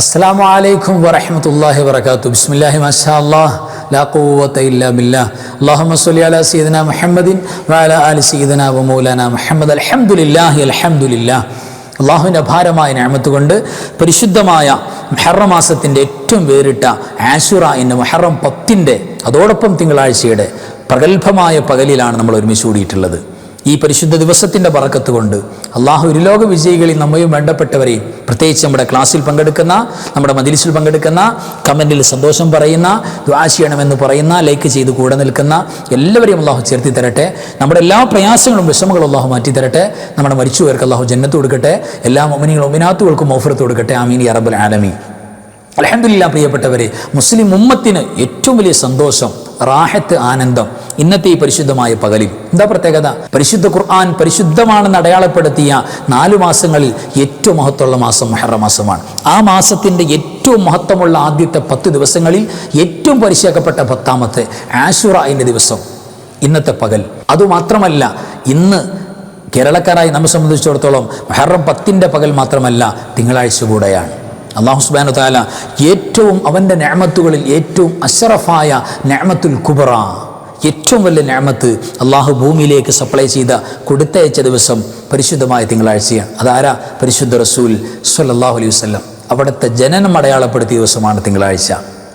അസ്സാം വലൈക്കും വറഹമത്തല്ലാഹി വർക്കാത്തു ബിസ്മില്ലാഹി മാഷാ അല്ലാഹ് ലാ ഖുവത ഇല്ലാ ബില്ലാഹ്. അല്ലാഹുമ്മ സ്വല്ലി അലാ സയ്യിദനാ മുഹമ്മദിൻ വഅലാ ആലി സയ്യിദനാ വ മൗലാന മുഹമ്മദ്. അൽഹംദുലില്ലാഹി അൽഹംദുലില്ലാഹ്. അള്ളാഹുവിന്റെ അപാരമായ ഞാമത്ത് കൊണ്ട് പരിശുദ്ധമായ മുഹറം മാസത്തിന്റെ ഏറ്റവും വേറിട്ട ആശുറ എന്ന മുഹറം പത്തിന്റെ അതോടൊപ്പം തിങ്കളാഴ്ചയുടെ പ്രഗത്ഭമായ പകലിലാണ് നമ്മൾ ഒരുമിച്ച് കൂടിയിട്ടുള്ളത്. ഈ പരിശുദ്ധ ദിവസത്തിന്റെ പറക്കത്ത് കൊണ്ട് അള്ളാഹു ഒരു ലോക വിജയികളിൽ നമ്മയും വേണ്ടപ്പെട്ടവരെയും പ്രത്യേകിച്ച് നമ്മുടെ ക്ലാസ്സിൽ പങ്കെടുക്കുന്ന നമ്മുടെ മതിലിസിൽ പങ്കെടുക്കുന്ന കമന്റിൽ സന്തോഷം പറയുന്ന ദ്വാശിയണമെന്ന് പറയുന്ന ലൈക്ക് ചെയ്ത് കൂടെ നിൽക്കുന്ന എല്ലാവരെയും അള്ളാഹു ചേർത്തി തരട്ടെ. നമ്മുടെ എല്ലാ പ്രയാസങ്ങളും വിഷമങ്ങളും അള്ളാഹു മാറ്റി തരട്ടെ. നമ്മുടെ മരിച്ചുപോയർക്ക് അള്ളാഹു ജന്നത്ത് കൊടുക്കട്ടെ. എല്ലാ മൊമിനികളും ഒമിനാത്തുകൾക്കും ഓഫറത്ത് കൊടുക്കട്ടെ. ആമീൻ അറബുൽ ആലമീൻ. അലഹമില്ല പ്രിയപ്പെട്ടവരെ മുസ്ലിം ഉമ്മത്തിന് ഏറ്റവും വലിയ സന്തോഷം റാഹത്ത് ആനന്ദം ഇന്നത്തെ ഈ പരിശുദ്ധമായ പകലിൽ. എന്താ പ്രത്യേകത? പരിശുദ്ധ ഖുർആൻ പരിശുദ്ധമാണെന്ന് അടയാളപ്പെടുത്തിയ നാലു മാസങ്ങളിൽ ഏറ്റവും മഹത്വമുള്ള മാസം മഹറ മാസമാണ്. ആ മാസത്തിന്റെ ഏറ്റവും മഹത്വമുള്ള ആദ്യത്തെ പത്ത് ദിവസങ്ങളിൽ ഏറ്റവും പരിശേഖപ്പെട്ട പത്താമത്തെ ആഷുറ ദിവസം ഇന്നത്തെ പകൽ. അതുമാത്രമല്ല ഇന്ന് കേരളക്കാരായി നമ്മെ സംബന്ധിച്ചിടത്തോളം മെഹറം പത്തിന്റെ പകൽ മാത്രമല്ല തിങ്കളാഴ്ച കൂടെയാണ്. അള്ളാഹു സുബാനു താല ഏറ്റവും അവന്റെ ഞാമത്തുകളിൽ ഏറ്റവും അഷറഫായ ഞാമത്തുൽ കുബറ ഏറ്റവും വലിയ ഞാമത്ത് അള്ളാഹു ഭൂമിയിലേക്ക് സപ്ലൈ ചെയ്ത കൊടുത്തയച്ച ദിവസം പരിശുദ്ധമായ തിങ്കളാഴ്ചയാണ്. അതാരാ? പരിശുദ്ധ റസൂൽ സല്ലാഹു അലൈഹി അവിടുത്തെ ജനനം അടയാളപ്പെടുത്തിയ ദിവസമാണ് തിങ്കളാഴ്ച.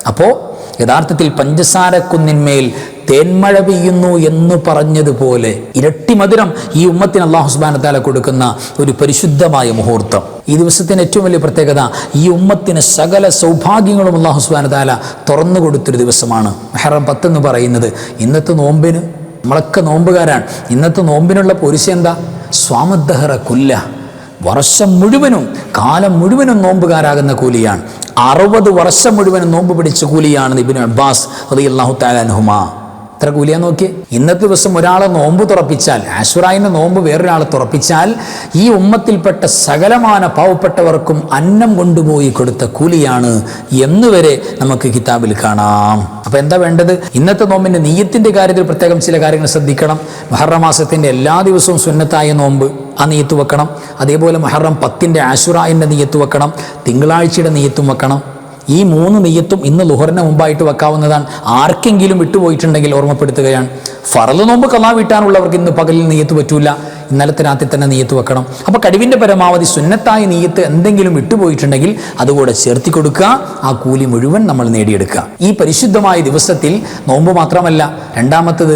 അപ്പോൾ യഥാർത്ഥത്തിൽ പഞ്ചസാരക്കുന്നിന്മേൽ തേന്മഴ പെയ്യുന്നു എന്ന് പറഞ്ഞതുപോലെ ഇരട്ടി മധുരം ഈ ഉമ്മത്തിന് അള്ളാഹു സുബാനത്താല കൊടുക്കുന്ന ഒരു പരിശുദ്ധമായ മുഹൂർത്തം. ഈ ദിവസത്തിന് ഏറ്റവും വലിയ പ്രത്യേകത ഈ ഉമ്മത്തിന് സകല സൗഭാഗ്യങ്ങളും അള്ളാഹു സുബാനത്താല തുറന്നു കൊടുത്തൊരു ദിവസമാണ്. മെഹറം പത്തെന്ന് പറയുന്നത് ഇന്നത്തെ നോമ്പിന് നമ്മളൊക്കെ നോമ്പുകാരാണ്. ഇന്നത്തെ നോമ്പിനുള്ള പൊരിശ എന്താ? സ്വാമദ്ദഹറ കുല്ല. വർഷം മുഴുവനും കാലം മുഴുവനും നോമ്പുകാരാകുന്ന കൂലിയാണ്. അറുപത് വർഷം മുഴുവനും നോമ്പ് പിടിച്ച കൂലിയാണ് ഇബിൻ അബ്ബാസ് അള്ളാഹു താലാൻഹുമാ എത്ര കൂലിയാ നോക്കി ഇന്നത്തെ ദിവസം ഒരാളെ നോമ്പ് തുറപ്പിച്ചാൽ ആശുറായിന്റെ നോമ്പ് വേറൊരാളെ തുറപ്പിച്ചാൽ ഈ ഉമ്മത്തിൽപ്പെട്ട സകലമാന പാവപ്പെട്ടവർക്കും അന്നം കൊണ്ടുപോയി കൊടുത്ത കൂലിയാണ് എന്നുവരെ നമുക്ക് കിതാബിൽ കാണാം. അപ്പൊ എന്താ വേണ്ടത്? ഇന്നത്തെ നോമ്പിന്റെ നീയത്തിന്റെ കാര്യത്തിൽ പ്രത്യേകം ചില കാര്യങ്ങൾ ശ്രദ്ധിക്കണം. മഹർമാസത്തിന്റെ എല്ലാ ദിവസവും സുന്നത്തായ നോമ്പ് ആ നീയത്ത് വെക്കണം. അതേപോലെ മഹറം പത്തിന്റെ ആശുറായിന്റെ നീയത്ത് വെക്കണം. തിങ്കളാഴ്ചയുടെ നീയത്തും വെക്കണം. ഈ മൂന്ന് നെയ്യത്തും ഇന്ന് ലുഹറിന് മുമ്പായിട്ട് വെക്കാവുന്നതാണ്. ആർക്കെങ്കിലും വിട്ടുപോയിട്ടുണ്ടെങ്കിൽ ഓർമ്മപ്പെടുത്തുകയാണ്. ഫറൽ നോമ്പ് കലാ വീട്ടാനുള്ളവർക്ക് ഇന്ന് പകലിൽ നെയ്യത്ത് പറ്റൂല. ഇന്നലത്തെ രാത്രി തന്നെ നെയ്യത്ത് വെക്കണം. അപ്പോൾ കഴിവിന്റെ പരമാവധി സുന്നത്തായ നെയ്യത്ത് എന്തെങ്കിലും വിട്ടുപോയിട്ടുണ്ടെങ്കിൽ അതുകൂടെ ചേർത്തി കൊടുക്കുക. ആ കൂലി മുഴുവൻ നമ്മൾ നേടിയെടുക്കുക. ഈ പരിശുദ്ധമായ ദിവസത്തിൽ നോമ്പ് മാത്രമല്ല രണ്ടാമത്തത്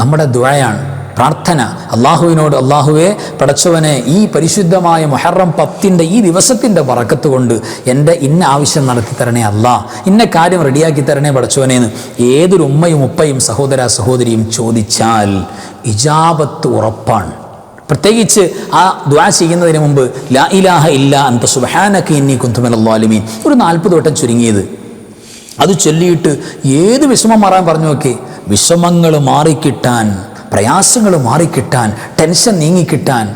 നമ്മുടെ ദ്വയാണ്. പ്രാർത്ഥന. അള്ളാഹുവിനോട് അള്ളാഹുവെ പടച്ചവനെ ഈ പരിശുദ്ധമായ മൊഹറം പത്തിന്റെ ഈ ദിവസത്തിന്റെ പറക്കത്ത് കൊണ്ട് എന്റെ ഇന്ന ആവശ്യം നടത്തി തരണേ അല്ലാ. ഇന്ന കാര്യം റെഡിയാക്കി തരണേ പടച്ചവനേന്ന്. ഏതൊരു ഉമ്മയും ഉപ്പയും സഹോദര സഹോദരിയും ചോദിച്ചാൽ ഇജാബത്ത് ഉറപ്പാണ്. പ്രത്യേകിച്ച് ആ ദ്വാ ചെയ്യുന്നതിന് മുമ്പ് ലാ ഇലാഹ ഇല്ല അന്ത സുബഹാനക്ക് ഇന്നി കുന്തുമലല്ലാലിമീൻ ഒരു നാൽപ്പത് വട്ടം ചുരുങ്ങിയത്. അത് ചൊല്ലിയിട്ട് ഏത് വിഷമം മാറാൻ പറഞ്ഞു നോക്കി. വിഷമങ്ങൾ മാറിക്കിട്ടാൻ പ്രയാസങ്ങൾ മാറിക്കിട്ടാൻ ടെൻഷൻ നീങ്ങിക്കിട്ടാൻ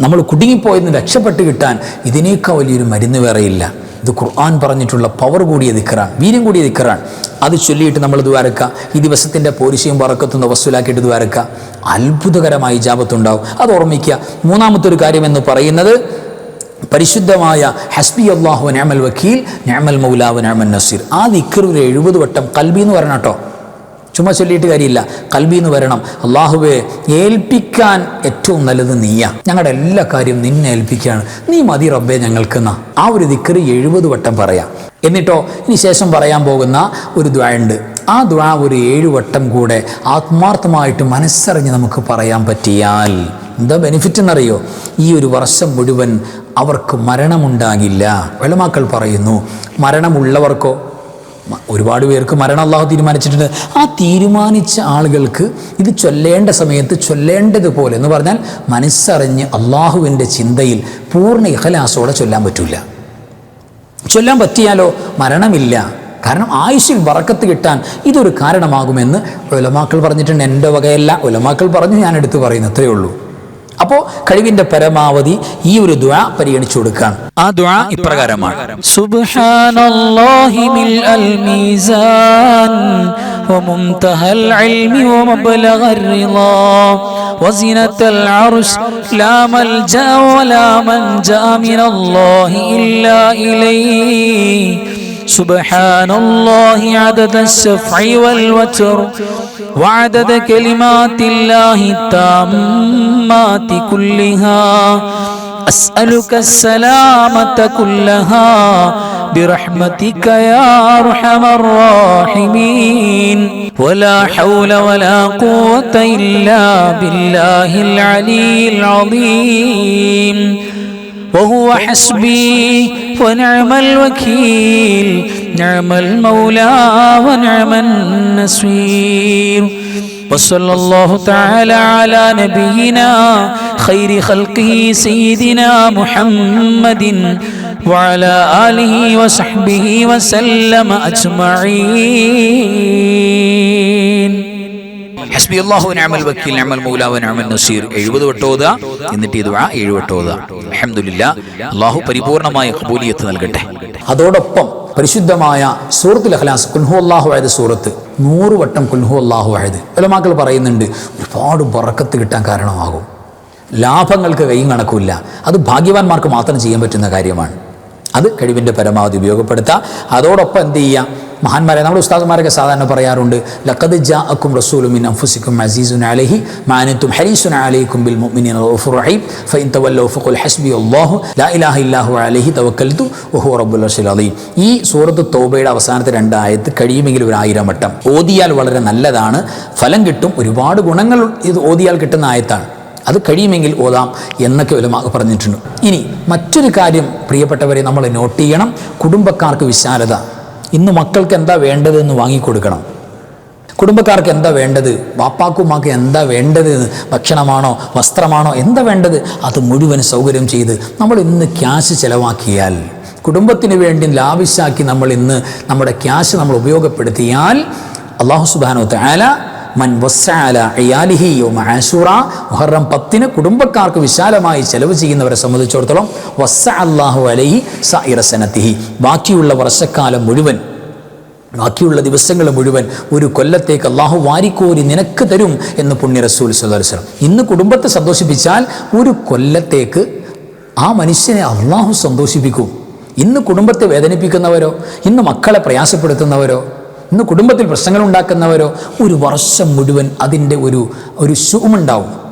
നമ്മൾ കുടുങ്ങിപ്പോയെന്ന് രക്ഷപ്പെട്ട് കിട്ടാൻ ഇതിനേക്കാൾ വലിയൊരു മരുന്ന് വേറെയില്ല. ഇത് ഖുർആൻ പറഞ്ഞിട്ടുള്ള പവർ കൂടിയ ദിക്കറാണ് വീര്യം കൂടിയ ദിക്കറാണ്. അത് ചൊല്ലിയിട്ട് നമ്മൾ ദ്വാരക്ക ഈ ദിവസത്തിന്റെ പോരിശയും വറക്കത്തും വസ്തുലാക്കിയിട്ട് ദ്വാരക്ക അത്ഭുതകരമായി ജാപത്തുണ്ടാവും അത് ഓർമ്മിക്കുക. മൂന്നാമത്തെ ഒരു കാര്യം എന്ന് പറയുന്നത് പരിശുദ്ധമായ ഹസ്ബി അള്ളാഹു ഞാമൽ വക്കീൽ ഞാമൽ മൗലാവ് ഞാമൽ നസീർ. ആ ദിക്കർ ഒരു എഴുപത് വട്ടം കൽബി എന്ന് കേട്ടോ ചുമ്മാ ചൊല്ലിയിട്ട് കാര്യമില്ല. കൽബി എന്ന് വരണം. അള്ളാഹുവെ ഏൽപ്പിക്കാൻ ഏറ്റവും നല്ലത് നീയാ. ഞങ്ങളുടെ എല്ലാ കാര്യവും നിന്നെ ഏൽപ്പിക്കുകയാണ്. നീ മതി റബ്ബെ ഞങ്ങൾക്കെന്ന ആ ഒരു ദിക്കറി എഴുപത് വട്ടം പറയാം. എന്നിട്ടോ ഇനി ശേഷം പറയാൻ പോകുന്ന ഒരു ദ്വായുണ്ട്. ആ ദ്വാ ഒരു ഏഴു വട്ടം കൂടെ ആത്മാർത്ഥമായിട്ട് മനസ്സറിഞ്ഞ് നമുക്ക് പറയാൻ പറ്റിയാൽ എന്താ ബെനിഫിറ്റ് എന്നറിയോ? ഈ ഒരു വർഷം മുഴുവൻ അവർക്ക് മരണമുണ്ടാകില്ല. വെള്ളമാക്കൾ പറയുന്നു മരണമുള്ളവർക്കോ ഒരുപാട് പേർക്ക് മരണം അള്ളാഹു തീരുമാനിച്ചിട്ടുണ്ട്. ആ തീരുമാനിച്ച ആളുകൾക്ക് ഇത് ചൊല്ലേണ്ട സമയത്ത് ചൊല്ലേണ്ടതുപോലെ എന്ന് പറഞ്ഞാൽ മനസ്സറിഞ്ഞ് അള്ളാഹുവിന്റെ ചിന്തയിൽ പൂർണ ഇഹലാസോടെ ചൊല്ലാൻ പറ്റില്ല ചൊല്ലാൻ പറ്റിയാലോ? മരണമില്ല. കാരണം ആയുഷിൽ വറക്കത്ത് കിട്ടാൻ ഇതൊരു കാരണമാകുമെന്ന് ഒലമാക്കൾ പറഞ്ഞിട്ടുണ്ട്. എന്റെ വകയല്ല ഒലമാക്കൾ പറഞ്ഞു ഞാൻ എടുത്തു പറയുന്നു അത്രയേ ഉള്ളൂ. അപ്പോൾ കഴിവിന്റെ പരമാവധി ഈ ഒരു ദുആ പരിഗണിച്ചു കൊടുക്കാൻ ആ ദുആ ഇപ്രകാരമാണ് سبحان الله ملء الميزان ومنتهى العلم ومبلغ الرضا وزنة العرش لا ملجأ ولا منجأ من الله إلا إليه سبحان الله عدد الشفع والوتر وعدد كلمات الله التامات كلها. أسألك السلامة كلها برحمتك يا أرحم الراحمين. ولا حول ولا قوة إلا بالله العلي العظيم. وهو حسبي ونعم الوكيل. نعم المولى ونعم النصير وصلى الله تعالى على نبينا خير خلقه سيدنا محمد وعلى آله وصحبه وسلم أجمعين. നിഅമൽ വക്കീൽ മൗലാവ നസീർ. 70 വട്ടം എന്നിട്ട് ഈ ദുആ 70 വട്ടം അൽഹംദുലില്ലാ പരിപൂർണമായ ഖബൂലിയത്ത് നൽകട്ടെ. അതോടൊപ്പം പരിശുദ്ധമായ സൂറത്തുൽ ഇഖ്ലാസ് കുൽഹു അള്ളാഹു ആയത് സൂറത്ത് നൂറ് വട്ടം കുൽഹു അള്ളാഹു ആയത് ഉലമാക്കൾ പറയുന്നുണ്ട് ഒരുപാട് ബറക്കത്ത് കിട്ടാൻ കാരണമാകും. ലാഭങ്ങൾക്ക് കൈയും കണക്കില്ല അത് ഭാഗ്യവാന്മാർക്ക് മാത്രം ചെയ്യാൻ പറ്റുന്ന കാര്യമാണ്. അത് കഴിവിന്റെ പരമാവധി ഉപയോഗപ്പെടുത്താം. അതോടൊപ്പം എന്ത് ചെയ്യാം? മഹാന്മാരെ നമ്മുടെ ഉസ്താദുമാരൊക്കെ സാധാരണ പറയാറുണ്ട് ലക്കത് ജാഅക്കും റസൂലു മിൻ അഫുസിക്കും അസീസുൻ അലഹി മാനത്തും ഹരീസുൻ അലൈക്കും ബിൽ മുഅ്മിനീന റഊഫുർ റഹീം. ഫഇൻ തവല്ലൗ ഫഖുൽ ഹസ്ബി അല്ലാഹു ലാ ഇലാഹ ഇല്ലാഹു അലൈഹി തവക്കൽതു വഹുവ റബ്ബുൽ അർശിൽ അലീം ഈ സൂറത്ത് തൗബയുടെ അവസാനത്തെ രണ്ട് ആയത്ത് കഴിയുമെങ്കിൽ ഒരു ആയിരം വട്ടം ഓതിയാൽ വളരെ നല്ലതാണ്. ഫലം കിട്ടും ഒരുപാട് ഗുണങ്ങൾ ഇത് ഓതിയാൽ കിട്ടുന്ന ആയത്താണ്. അത് കഴിയുമെങ്കിൽ ഓതാം എന്നൊക്കെ ഉലമ പറഞ്ഞിട്ടുണ്ട്. ഇനി മറ്റൊരു കാര്യം പ്രിയപ്പെട്ടവരെ നമ്മൾ നോട്ട് ചെയ്യണം. കുടുംബക്കാർക്ക് വിശാലത. ഇന്ന് മക്കൾക്ക് എന്താ വേണ്ടത് എന്ന് വാങ്ങിക്കൊടുക്കണം. കുടുംബക്കാർക്ക് എന്താ വേണ്ടത്? വാപ്പാക്കുമാക്ക് എന്താ വേണ്ടത്? ഭക്ഷണമാണോ വസ്ത്രമാണോ എന്താ വേണ്ടത്? അത് മുഴുവൻ സൗകര്യം ചെയ്ത് നമ്മൾ ഇന്ന് ക്യാഷ് ചിലവാക്കിയാൽ കുടുംബത്തിന് വേണ്ടി ലാവിശാക്കി നമ്മൾ ഇന്ന് നമ്മുടെ ക്യാഷ് നമ്മൾ ഉപയോഗപ്പെടുത്തിയാൽ അള്ളാഹു സുബാനോ താല മൻ അയാലിഹി മുഹറം പത്തിന് കുടുംബക്കാർക്ക് വിശാലമായി ചെലവ് ചെയ്യുന്നവരെ സംബന്ധിച്ചിടത്തോളം വസ്സ അള്ളാഹു അലഹി സനത്തിഹി. ബാക്കിയുള്ള വർഷക്കാലം മുഴുവൻ ബാക്കിയുള്ള ദിവസങ്ങൾ മുഴുവൻ ഒരു കൊല്ലത്തേക്ക് അള്ളാഹു വാരിക്കോരി നിനക്ക് തരും എന്ന് പുണ്യ റസൂൽ സുദർശനം ഇന്ന് കുടുംബത്തെ സന്തോഷിപ്പിച്ചാൽ ഒരു കൊല്ലത്തേക്ക് ആ മനുഷ്യനെ അള്ളാഹു സന്തോഷിപ്പിക്കും. ഇന്ന് കുടുംബത്തെ വേദനിപ്പിക്കുന്നവരോ ഇന്ന് മക്കളെ പ്രയാസപ്പെടുത്തുന്നവരോ ഇന്ന് കുടുംബത്തിൽ പ്രശ്നങ്ങൾ ഉണ്ടാക്കുന്നവരോ ഒരു വർഷം മുഴുവൻ അതിന്റെ ഒരു ഒരു ശുഭമുണ്ടാവും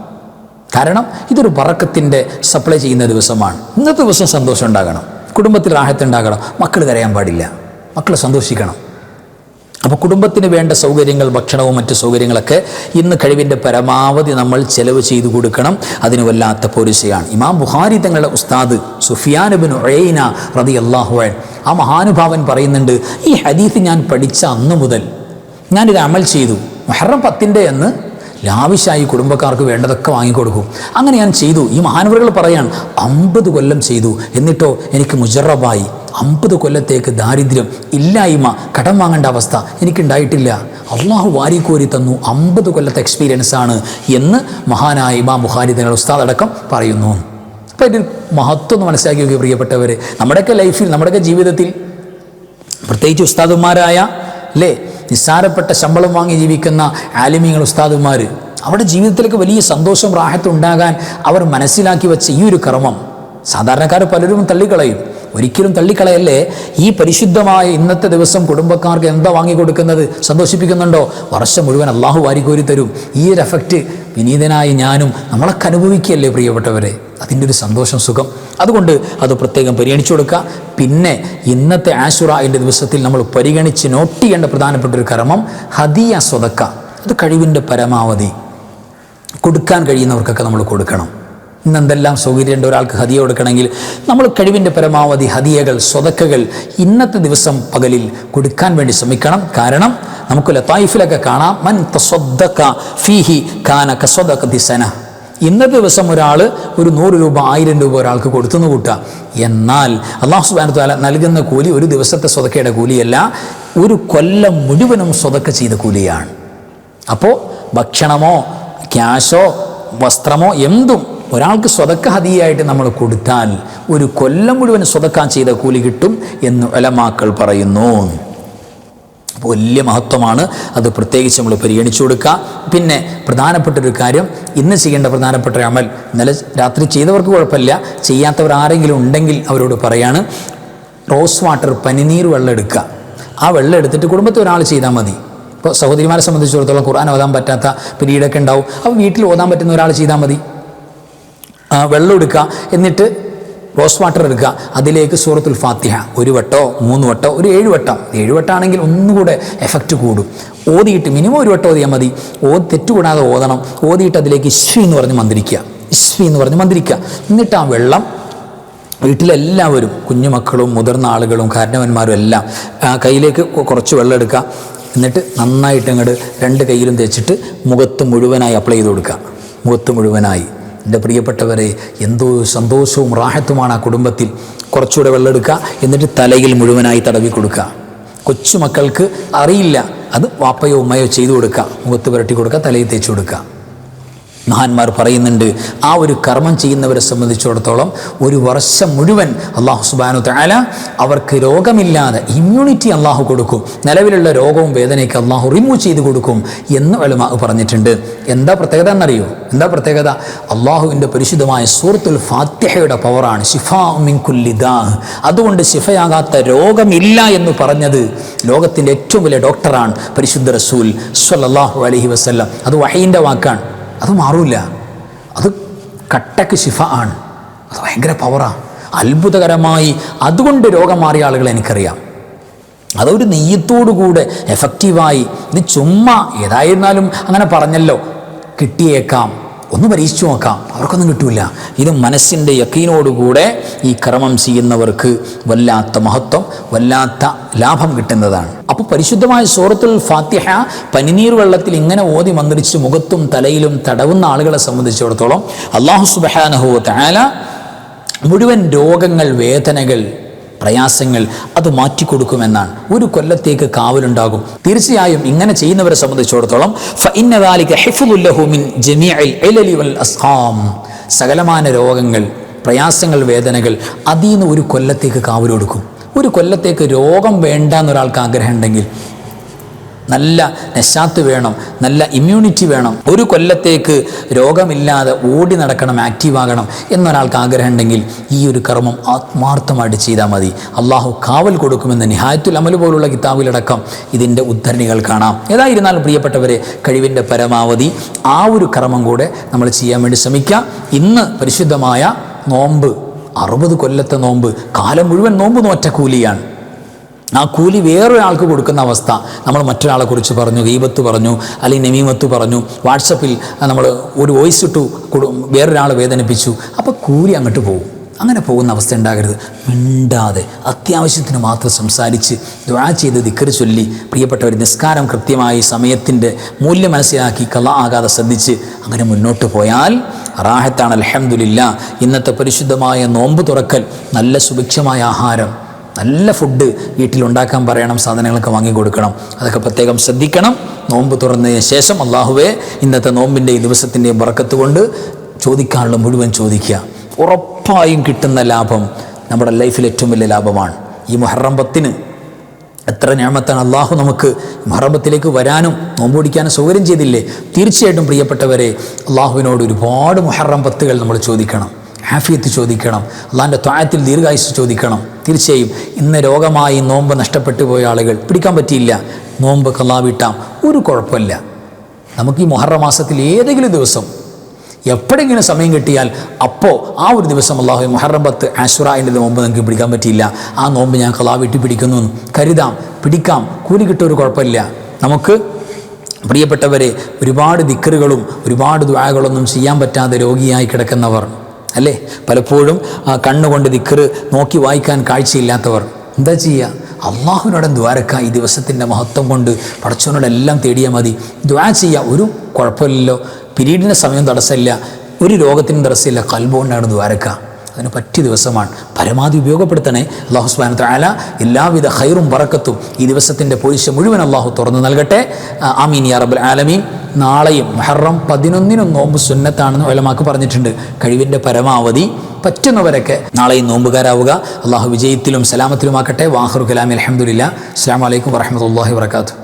കാരണം ഇതൊരു വറക്കത്തിന്റെ സപ്ലൈ ചെയ്യുന്ന ദിവസമാണ്. ഇന്നത്തെ ദിവസം സന്തോഷം ഉണ്ടാകണം. കുടുംബത്തിൽ ആഹത്തുണ്ടാകണം മക്കൾ കരയാൻ പാടില്ല. മക്കൾ സന്തോഷിക്കണം. അപ്പോൾ കുടുംബത്തിന് വേണ്ട സൗകര്യങ്ങൾ ഭക്ഷണവും മറ്റ് സൗകര്യങ്ങളൊക്കെ ഇന്ന് കഴിവിന്റെ പരമാവധി നമ്മൾ ചെലവ് ചെയ്തു കൊടുക്കണം. അതിന് വല്ലാത്ത പോരിശയാണ് ഇമാം ബുഹാരി തങ്ങളുടെ ഉസ്താദ് സുഫിയാനബിൻ ഒഴൈന റതി അള്ളാഹുവൻ ആ മഹാനുഭാവൻ പറയുന്നുണ്ട് ഈ ഹദീഫ് ഞാൻ പഠിച്ച അന്ന് മുതൽ ഞാനിത് അമൽ ചെയ്തു. മഹറം പത്തിന്റെ എന്ന് ലാവിശായി കുടുംബക്കാർക്ക് വേണ്ടതൊക്കെ വാങ്ങിക്കൊടുക്കും. അങ്ങനെ ഞാൻ ചെയ്തു. ഈ മഹാനവറുകൾ പറയാൻ അമ്പത് കൊല്ലം ചെയ്തു. എന്നിട്ടോ എനിക്ക് മുജറബായി. അമ്പത് കൊല്ലത്തേക്ക് ദാരിദ്ര്യം ഇല്ലായ്മ കടം വാങ്ങേണ്ട അവസ്ഥ എനിക്കുണ്ടായിട്ടില്ല. അള്ളാഹു വാരിക്കോരി തന്നു അമ്പത് കൊല്ലത്തെ എക്സ്പീരിയൻസ് ആണ് എന്ന് മഹാനായ ഇമാം ബുഹാരി ഉസ്താദ് അടക്കം പറയുന്നു. അപ്പോൾ ഇതിൽ മഹത്വം ഒന്ന് മനസ്സിലാക്കി നോക്കി പ്രിയപ്പെട്ടവർ നമ്മുടെയൊക്കെ ലൈഫിൽ നമ്മുടെയൊക്കെ ജീവിതത്തിൽ പ്രത്യേകിച്ച് ഉസ്താദുമാരായ അല്ലേ നിസ്സാരപ്പെട്ട ശമ്പളം വാങ്ങി ജീവിക്കുന്ന ആലിമീങ്ങൾ ഉസ്താദുമാർ അവരുടെ ജീവിതത്തിലേക്ക് വലിയ സന്തോഷം റാഹത്തുണ്ടാകാൻ അവർ മനസ്സിലാക്കി വെച്ച ഈ ഒരു കർമ്മം സാധാരണക്കാർ പലരും തള്ളിക്കളയും. ഒരിക്കലും തള്ളിക്കളയല്ലേ? ഈ പരിശുദ്ധമായ ഇന്നത്തെ ദിവസം കുടുംബക്കാർക്ക് എന്താ വാങ്ങിക്കൊടുക്കുന്നത്? സന്തോഷിപ്പിക്കുന്നുണ്ടോ? വർഷം മുഴുവൻ അള്ളാഹു വാരിക്കോരി തരും ഈ ഒരു എഫക്റ്റ് വിനീതനായി ഞാനും നമ്മളൊക്കെ അനുഭവിക്കുകയല്ലേ പ്രിയപ്പെട്ടവരെ? അതിന്റെ ഒരു സന്തോഷം സുഖം. അതുകൊണ്ട് അത് പ്രത്യേകം പരിഗണിച്ചു കൊടുക്കുക. പിന്നെ ഇന്നത്തെ ആശുറായിന്റെ ദിവസത്തിൽ നമ്മൾ പരിഗണിച്ച് നോട്ട് ചെയ്യേണ്ട പ്രധാനപ്പെട്ട ഒരു കർമ്മം ഹദിയ സ്വതക്ക. അത് കഴിവിന്റെ പരമാവധി. കൊടുക്കാൻ കഴിയുന്നവർക്കൊക്കെ നമ്മൾ കൊടുക്കണം. ഇന്ന് എന്തെല്ലാം സൗകര്യമുണ്ട് ഒരാൾക്ക് ഹദിയ കൊടുക്കണമെങ്കിൽ നമ്മൾ കഴിവിന്റെ പരമാവധി ഹതിയകൾ സ്വതക്കകൾ ഇന്നത്തെ ദിവസം പകലിൽ കൊടുക്കാൻ വേണ്ടി ശ്രമിക്കണം. കാരണം നമുക്ക് ലത്തായിഫിലൊക്കെ കാണാം. മൻ ഫീഹി കാന കസ്വദക്ക ഇന്നത്തെ ദിവസം ഒരാൾ ഒരു നൂറ് രൂപ ആയിരം രൂപ ഒരാൾക്ക് കൊടുത്തുനിന്ന് കൂട്ടുക. എന്നാൽ അള്ളാഹു സുബാനത്താല താല നൽകുന്ന കൂലി ഒരു ദിവസത്തെ സ്വതക്കയുടെ കൂലിയല്ല ഒരു കൊല്ലം മുഴുവനും സ്വതക്ക ചെയ്ത കൂലിയാണ്. അപ്പോൾ ഭക്ഷണമോ ക്യാഷോ വസ്ത്രമോ എന്തും ഒരാൾക്ക് സ്വതക്ക ഹതിയായിട്ട് നമ്മൾ കൊടുത്താൽ ഒരു കൊല്ലം മുഴുവൻ സ്വതക്കാൻ ചെയ്ത കൂലി കിട്ടും എന്ന് അലമാക്കൾ പറയുന്നു. അപ്പോൾ വലിയ മഹത്വമാണ് അത് പ്രത്യേകിച്ച് നമ്മൾ പരിഗണിച്ചു കൊടുക്കുക. പിന്നെ പ്രധാനപ്പെട്ട ഒരു കാര്യം ഇന്ന് ചെയ്യേണ്ട പ്രധാനപ്പെട്ട ഒരു അമൽ ഇന്നലെ രാത്രി ചെയ്തവർക്ക് കുഴപ്പമില്ല ചെയ്യാത്തവർ ആരെങ്കിലും ഉണ്ടെങ്കിൽ അവരോട് പറയാണ് റോസ് വാട്ടർ പനിനീർ വെള്ളം എടുക്കുക. ആ വെള്ളം എടുത്തിട്ട് കുടുംബത്തിൽ ഒരാൾ ചെയ്താൽ മതി. ഇപ്പോൾ സഹോദരിമാരെ സംബന്ധിച്ചിടത്തോളം ഖുർആൻ ഓതാൻ പറ്റാത്ത പിരീഡൊക്കെ ഉണ്ടാവും. അപ്പോൾ വീട്ടിൽ ഓതാൻ പറ്റുന്ന ഒരാൾ ചെയ്താൽ മതി. വെള്ളം എടുക്കുക. എന്നിട്ട് റോസ് വാട്ടർ എടുക്കുക. അതിലേക്ക് സൂറത്തുൽ ഫാത്തിഹ ഒരു വട്ടോ മൂന്ന് വട്ടോ ഒരു ഏഴ് വട്ടം. ഏഴ് വട്ടമാണെങ്കിൽ ഒന്നുകൂടെ എഫക്റ്റ് കൂടും. ഓതിയിട്ട് മിനിമം ഒരു വട്ടം ഓതിയാൽ മതി. ഓ തെറ്റുകൂടാതെ ഓതണം. ഓതിയിട്ട് അതിലേക്ക് ഇശ്വി എന്ന് പറഞ്ഞ് മന്ത്രിക്കുക. ഇശ്വി എന്ന് പറഞ്ഞ് മന്ത്രിക്കുക. എന്നിട്ട് ആ വെള്ളം വീട്ടിലെല്ലാവരും കുഞ്ഞുമക്കളും മുതിർന്ന ആളുകളും കാരണവന്മാരും എല്ലാം കയ്യിലേക്ക് കുറച്ച് വെള്ളം എടുക്കുക. എന്നിട്ട് നന്നായിട്ട് അങ്ങോട്ട് രണ്ട് കയ്യിലും തേച്ചിട്ട് മുഖത്ത് മുഴുവനായി അപ്ലൈ ചെയ്ത് കൊടുക്കുക. മുഖത്ത് മുഴുവനായി. എന്റെ പ്രിയപ്പെട്ടവരെ എന്തോ സന്തോഷവും റാഹത്തുമാണ് ആ കുടുംബത്തിൽ. കുറച്ചുകൂടെ വെള്ളം എടുക്കുക എന്നിട്ട് തലയിൽ മുഴുവനായി തടവി കൊടുക്കുക. കൊച്ചുമക്കൾക്ക് അറിയില്ല അത് വാപ്പയോ ഉമ്മയോ ചെയ്തു കൊടുക്കുക. മുഖത്ത് പുരട്ടി കൊടുക്കുക തലയിൽ തേച്ച് കൊടുക്കുക. മഹാന്മാർ പറയുന്നുണ്ട് ആ ഒരു കർമ്മം ചെയ്യുന്നവരെ സംബന്ധിച്ചിടത്തോളം ഒരു വർഷം മുഴുവൻ അള്ളാഹു സുബാനു താല അവർക്ക് രോഗമില്ലാതെ ഇമ്മ്യൂണിറ്റി അള്ളാഹു കൊടുക്കും. നിലവിലുള്ള രോഗവും വേദനയ്ക്ക് അള്ളാഹു റിമൂവ് ചെയ്ത് കൊടുക്കും എന്ന് വെളുമ പറഞ്ഞിട്ടുണ്ട്. എന്താ പ്രത്യേകത എന്നറിയോ? എന്താ പ്രത്യേകത? അള്ളാഹുവിന്റെ പരിശുദ്ധമായ സൂറത്തുൽ ഫാത്തിഹയുടെ പവറാണ് ഷിഫാമിൻകുല്ലിദാ അതുകൊണ്ട് ശിഫയാകാത്ത രോഗമില്ല എന്ന് പറഞ്ഞത് ലോകത്തിന്റെ ഏറ്റവും വലിയ ഡോക്ടറാണ് പരിശുദ്ധ റസൂൽ സ്വല്ലല്ലാഹു അലഹി വസല്ലം. അത് വഹീന്റെ വാക്കാണ്. അത് മാറൂല. അത് കട്ടക്ക് ശിഫ ആണ്. അത് ഭയങ്കര പവറാണ് അത്ഭുതകരമായി അതുകൊണ്ട് രോഗം മാറിയ ആളുകളെ എനിക്കറിയാം. അതൊരു നെയ്യത്തോടുകൂടെ എഫക്റ്റീവായി ഇത് ചുമ്മാ ഏതായിരുന്നാലും അങ്ങനെ പറഞ്ഞല്ലോ. കിട്ടിയേക്കാം. ഒന്ന് പരീക്ഷിച്ചു നോക്കാം. അവർക്കൊന്നും കിട്ടൂല. ഇത് മനസ്സിന്റെ യക്കീനോടുകൂടെ ഈ കർമ്മം ചെയ്യുന്നവർക്ക് വല്ലാത്ത മഹത്വം വല്ലാത്ത ലാഭം കിട്ടുന്നതാണ്. അപ്പോൾ പരിശുദ്ധമായ സൂറത്തുൽ ഫാത്തിഹ പനിനീർ വെള്ളത്തിൽ ഇങ്ങനെ ഓതി മന്ത്രിച്ച് മുഖത്തും തലയിലും തടവുന്ന ആളുകളെ സംബന്ധിച്ചിടത്തോളം അള്ളാഹു സുബാനഹു താല മുഴുവൻ രോഗങ്ങൾ വേദനകൾ പ്രയാസങ്ങൾ അത് മാറ്റിക്കൊടുക്കുമെന്നാണ്. ഒരു കൊല്ലത്തേക്ക് കാവലുണ്ടാകും. തീർച്ചയായും ഇങ്ങനെ ചെയ്യുന്നവരെ സംബന്ധിച്ചിടത്തോളം സകലമാന രോഗങ്ങൾ പ്രയാസങ്ങൾ വേദനകൾ അതിൽ നിന്ന് ഒരു കൊല്ലത്തേക്ക് കാവലൊടുക്കും. ഒരു കൊല്ലത്തേക്ക് രോഗം വേണ്ട എന്നൊരാൾക്ക് ആഗ്രഹം ഉണ്ടെങ്കിൽ നല്ല നശാത്ത് വേണം നല്ല ഇമ്മ്യൂണിറ്റി വേണം. ഒരു കൊല്ലത്തേക്ക് രോഗമില്ലാതെ ഓടി നടക്കണം ആക്റ്റീവ് ആകണം എന്നൊരാൾക്ക് ആഗ്രഹം ഉണ്ടെങ്കിൽ ഈ ഒരു കർമ്മം ആത്മാർത്ഥമായിട്ട് ചെയ്താൽ മതി. അള്ളാഹു കാവൽ കൊടുക്കുമെന്ന് നിഹായത്തുൽ അമൽ പോലുള്ള കിതാബിലടക്കം ഇതിന്റെ ഉദ്ധരണികൾ കാണാം. ഏതായിരുന്നാലും പ്രിയപ്പെട്ടവരെ കഴിവിന്റെ പരമാവധി ആ ഒരു കർമ്മം കൂടെ നമ്മൾ ചെയ്യാൻ വേണ്ടി ശ്രമിക്കാം. ഇന്ന് പരിശുദ്ധമായ നോമ്പ് അറുപത് കൊല്ലത്തെ നോമ്പ് കാലം മുഴുവൻ നോമ്പ് നോറ്റ കൂലിയാണ്. ആ കൂലി വേറൊരാൾക്ക് കൊടുക്കുന്ന അവസ്ഥ. നമ്മൾ മറ്റൊരാളെ കുറിച്ച് പറഞ്ഞു ഗീബത്ത് പറഞ്ഞു അല്ലെങ്കിൽ നമീമത്ത് പറഞ്ഞു വാട്സപ്പിൽ നമ്മൾ ഒരു വോയിസ് ഇട്ടു കൊടു വേറൊരാളെ വേദനിപ്പിച്ചു. അപ്പോൾ കൂലി അങ്ങോട്ട് പോകും. അങ്ങനെ പോകുന്ന അവസ്ഥ ഉണ്ടാകരുത്. മിണ്ടാതെ അത്യാവശ്യത്തിന് മാത്രം സംസാരിച്ച് ദ്വാ ചെയ്ത് ദിക്കറി ചൊല്ലി പ്രിയപ്പെട്ടവർ നിസ്കാരം കൃത്യമായി സമയത്തിന്റെ മൂല്യം മനസ്സിലാക്കി കല ആകാതെ ശ്രദ്ധിച്ച് അങ്ങനെ മുന്നോട്ട് പോയാൽ റാഹത്താണ് അലഹമുല്ല ഇന്നത്തെ പരിശുദ്ധമായ നോമ്പ് തുറക്കൽ നല്ല സുഭിക്ഷമായ ആഹാരം. നല്ല ഫുഡ് വീട്ടിലുണ്ടാക്കാൻ പറയണം സാധനങ്ങളൊക്കെ വാങ്ങി കൊടുക്കണം അതൊക്കെ പ്രത്യേകം ശ്രദ്ധിക്കണം. നോമ്പ് തുറന്നതിന് ശേഷം അള്ളാഹുവെ ഇന്നത്തെ നോമ്പിന്റെ ഈ ദിവസത്തിന്റെയും ബറക്കത്ത് കൊണ്ട് ചോദിക്കാനുള്ള മുഴുവൻ ചോദിക്കുക. ഉറപ്പായും കിട്ടുന്ന ലാഭം നമ്മുടെ ലൈഫിൽ ഏറ്റവും വലിയ ലാഭമാണ്. ഈ മുഹറം പത്തിന് എത്ര ഞാമത്താണ് അള്ളാഹു നമുക്ക് മഹറബത്തിലേക്ക് വരാനും നോമ്പ് പിടിക്കാനും സൗകര്യം ചെയ്തില്ലേ? തീർച്ചയായിട്ടും പ്രിയപ്പെട്ടവരെ അള്ളാഹുവിനോട് ഒരുപാട് മുഹറം നമ്മൾ ചോദിക്കണം. ഹാഫിയത്ത് ചോദിക്കണം. അള്ളാന്റെ ത്വായത്തിൽ ദീർഘായുസ് ചോദിക്കണം. തീർച്ചയായും ഇന്ന് രോഗമായി നോമ്പ് നഷ്ടപ്പെട്ടു പോയ ആളുകൾ പിടിക്കാൻ പറ്റിയില്ല. നോമ്പ് കള്ളാവിട്ടാം. ഒരു കുഴപ്പമില്ല. നമുക്ക് ഈ മൊഹറ മാസത്തിൽ ഏതെങ്കിലും ദിവസം എപ്പോഴെങ്കിലും സമയം കിട്ടിയാൽ അപ്പോൾ ആ ഒരു ദിവസം അള്ളാഹു മുഹറം പത്ത് നോമ്പ് നമുക്ക് പിടിക്കാൻ പറ്റിയില്ല. ആ നോമ്പ് ഞാൻ കലാ വീട്ടി പിടിക്കുന്നു കരുതാം. പിടിക്കാം. കൂലി കിട്ടും ഒരു കുഴപ്പമില്ല. നമുക്ക് പ്രിയപ്പെട്ടവരെ ഒരുപാട് ദിക്കറുകളും ഒരുപാട് ദ്വാകളൊന്നും ചെയ്യാൻ പറ്റാതെ രോഗിയായി കിടക്കുന്നവർ അല്ലേ? പലപ്പോഴും കണ്ണുകൊണ്ട് ദിക്കറ് നോക്കി വായിക്കാൻ കാഴ്ചയില്ലാത്തവർ. എന്താ ചെയ്യുക അള്ളാഹുവിനോടൻ ദ്വാരക്ക ഈ ദിവസത്തിന്റെ മഹത്വം കൊണ്ട്. പടച്ചവനോടെല്ലാം തേടിയാൽ മതി. ദ്വാ ചെയ്യുക ഒരു കുഴപ്പമില്ലല്ലോ. പിരീഡിന്റെ സമയം തടസ്സമില്ല. ഒരു രോഗത്തിനും തടസ്സമില്ല. കൽബോണ്ടാണ് ദ്വാരക്ക. അതിന് പറ്റിയ ദിവസമാണ്. പരമാവധി ഉപയോഗപ്പെടുത്തണേ. അള്ളാഹു സുബാന താല എല്ലാവിധ ഹൈറും ബറക്കത്തും ഈ ദിവസത്തിന്റെ പൊഴിച്ച മുഴുവൻ അള്ളാഹു തുറന്നു നൽകട്ടെ. ആമീൻ യാ റബ്ബൽ ആലമീൻ. നാളെയും മുഹറം പതിനൊന്നിനും നോമ്പ് സുന്നത്താണെന്ന് ഒലമാക്ക് പറഞ്ഞിട്ടുണ്ട്. കഴിവിന്റെ പരമാവധി പറ്റുന്നവരൊക്കെ നാളെയും നോമ്പുകാരാവുക. അള്ളാഹു വിജയത്തിലും സലാമത്തിലുമാക്കട്ടെ. വാഹുർ കലാമി അലഹമുല്ല അസ്സാം വലൈക്കും വറഹമത്തല്ലാഹി വർക്കാത്തു